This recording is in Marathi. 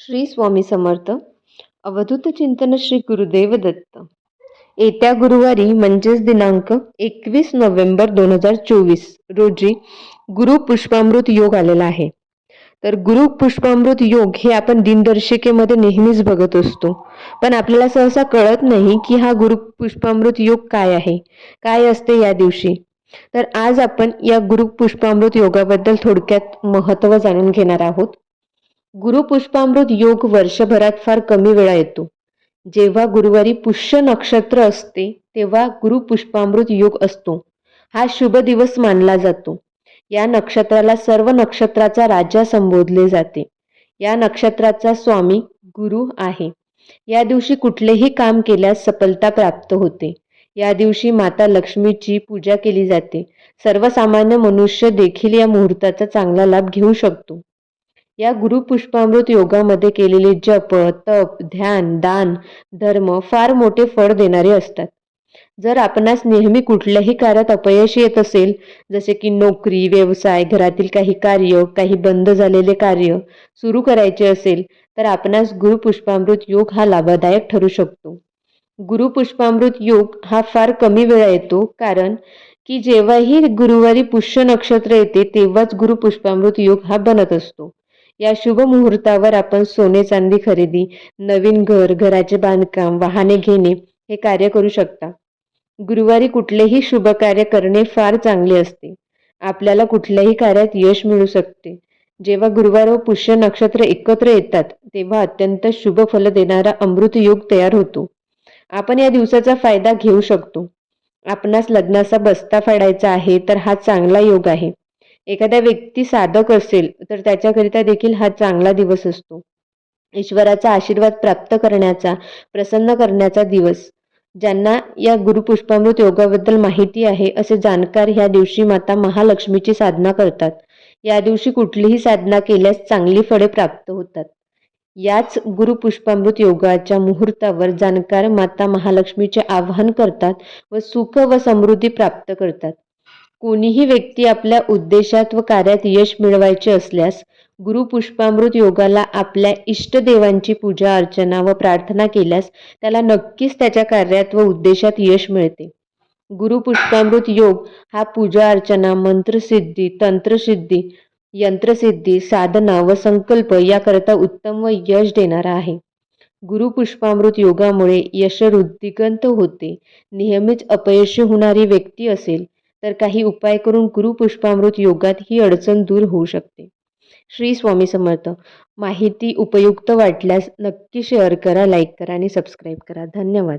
श्री स्वामी समर्थ. अवधूत चिंतन श्री गुरुदेव दत्त. येत्या गुरुवारी म्हणजेच दिनांक एकवीस नोव्हेंबर दोन हजार चोवीस रोजी गुरु पुष्पामृत योग आलेला आहे. तर गुरु पुष्पामृत योग हे आपण दिनदर्शिकेमध्ये नेहमीच बघत असतो. पण आपल्याला सहसा कळत नाही की हा गुरु पुष्पामृत योग काय आहे काय असते या दिवशी. तर आज आपण या गुरु पुष्पामृत योगाबद्दल थोडक्यात महत्त्व जाणून घेणार आहोत. गुरुपुष्पामृत योग वर्षभरात फार कमी वेळा येतो. जेव्हा गुरुवारी पुष्य नक्षत्र असते तेव्हा गुरुपुष्पामृत योग असतो. हा शुभ दिवस मानला जातो. या नक्षत्राला सर्व नक्षत्राचा राजा संबोधले जाते. या नक्षत्राचा स्वामी गुरु आहे. या दिवशी कुठलेही काम केल्यास सफलता प्राप्त होते. या दिवशी माता लक्ष्मीची पूजा केली जाते. सर्वसामान्य मनुष्य देखील या मुहूर्ताचा चांगला लाभ घेऊ शकतो. या गुरुपुष्पामृत योगामध्ये केलेले जप तप ध्यान दान धर्म फार मोठे फळ देणारे असतात. जर आपणास नेहमी कुठल्याही कार्यात अपयश येत असेल जसे की नोकरी व्यवसाय घरातील काही कार्य काही बंद झालेले कार्य सुरू करायचे असेल तर आपणास गुरुपुष्पामृत योग हा लाभदायक ठरू शकतो. गुरुपुष्पामृत योग हा फार कमी वेळा येतो कारण की जेव्हाही गुरुवारी पुष्य नक्षत्र येते तेव्हाच गुरुपुष्पामृत योग हा बनत असतो. या शुभ मुहूर्तावर आपण सोने चांदी खरेदी नवीन घर घराचे बांधकाम वाहने घेणे हे कार्य करू शकता. गुरुवारी कुठलेही शुभ कार्य करणे फार चांगले असते. आपल्याला कुठल्याही कार्यात यश मिळू शकते. जेव्हा गुरुवार व पुष्य नक्षत्र एकत्र येतात तेव्हा अत्यंत शुभ फल देणारा अमृत योग तयार होतो. आपण या दिवसाचा फायदा घेऊ शकतो. आपणास लग्नाचा बस्ता फाडायचा आहे तर हा चांगला योग आहे. एखाद्या व्यक्ती साधक असेल तर त्याच्याकरिता देखील हा चांगला दिवस असतो. ईश्वराचा आशीर्वाद प्राप्त करण्याचा प्रसन्न करण्याचा दिवस. ज्यांना या गुरुपुष्पामृत योगाबद्दल माहिती आहे असे जाणकार ह्या दिवशी माता महालक्ष्मीची साधना करतात. या दिवशी कुठलीही साधना केल्यास चांगली फळे प्राप्त होतात. याच गुरुपुष्पामृत योगाच्या मुहूर्तावर जाणकार माता महालक्ष्मीचे आवाहन करतात व सुख व समृद्धी प्राप्त करतात. कोणीही व्यक्ती आपल्या उद्देशात व कार्यात यश मिळवायचे असल्यास गुरुपुष्पामृत योगाला आपल्या इष्टदेवांची पूजा अर्चना व प्रार्थना केल्यास त्याला नक्कीच त्याच्या कार्यात व उद्देशात यश मिळते. गुरुपुष्पामृत योग हा पूजा अर्चना मंत्रसिद्धी तंत्रसिद्धी यंत्रसिद्धी साधना व संकल्प याकरता उत्तम व यश देणारा आहे. गुरुपुष्पामृत योगामुळे यशवृद्धिगंत होते. नेहमीच अपयशी होणारी व्यक्ती असेल तर काही उपाय करून गुरुपुष्पामृत योगात ही अडचण दूर होऊ शकते. श्री स्वामी समर्थ. माहिती उपयुक्त वाटल्यास नक्की शेअर करा लाईक करा आणि सबस्क्राईब करा. धन्यवाद.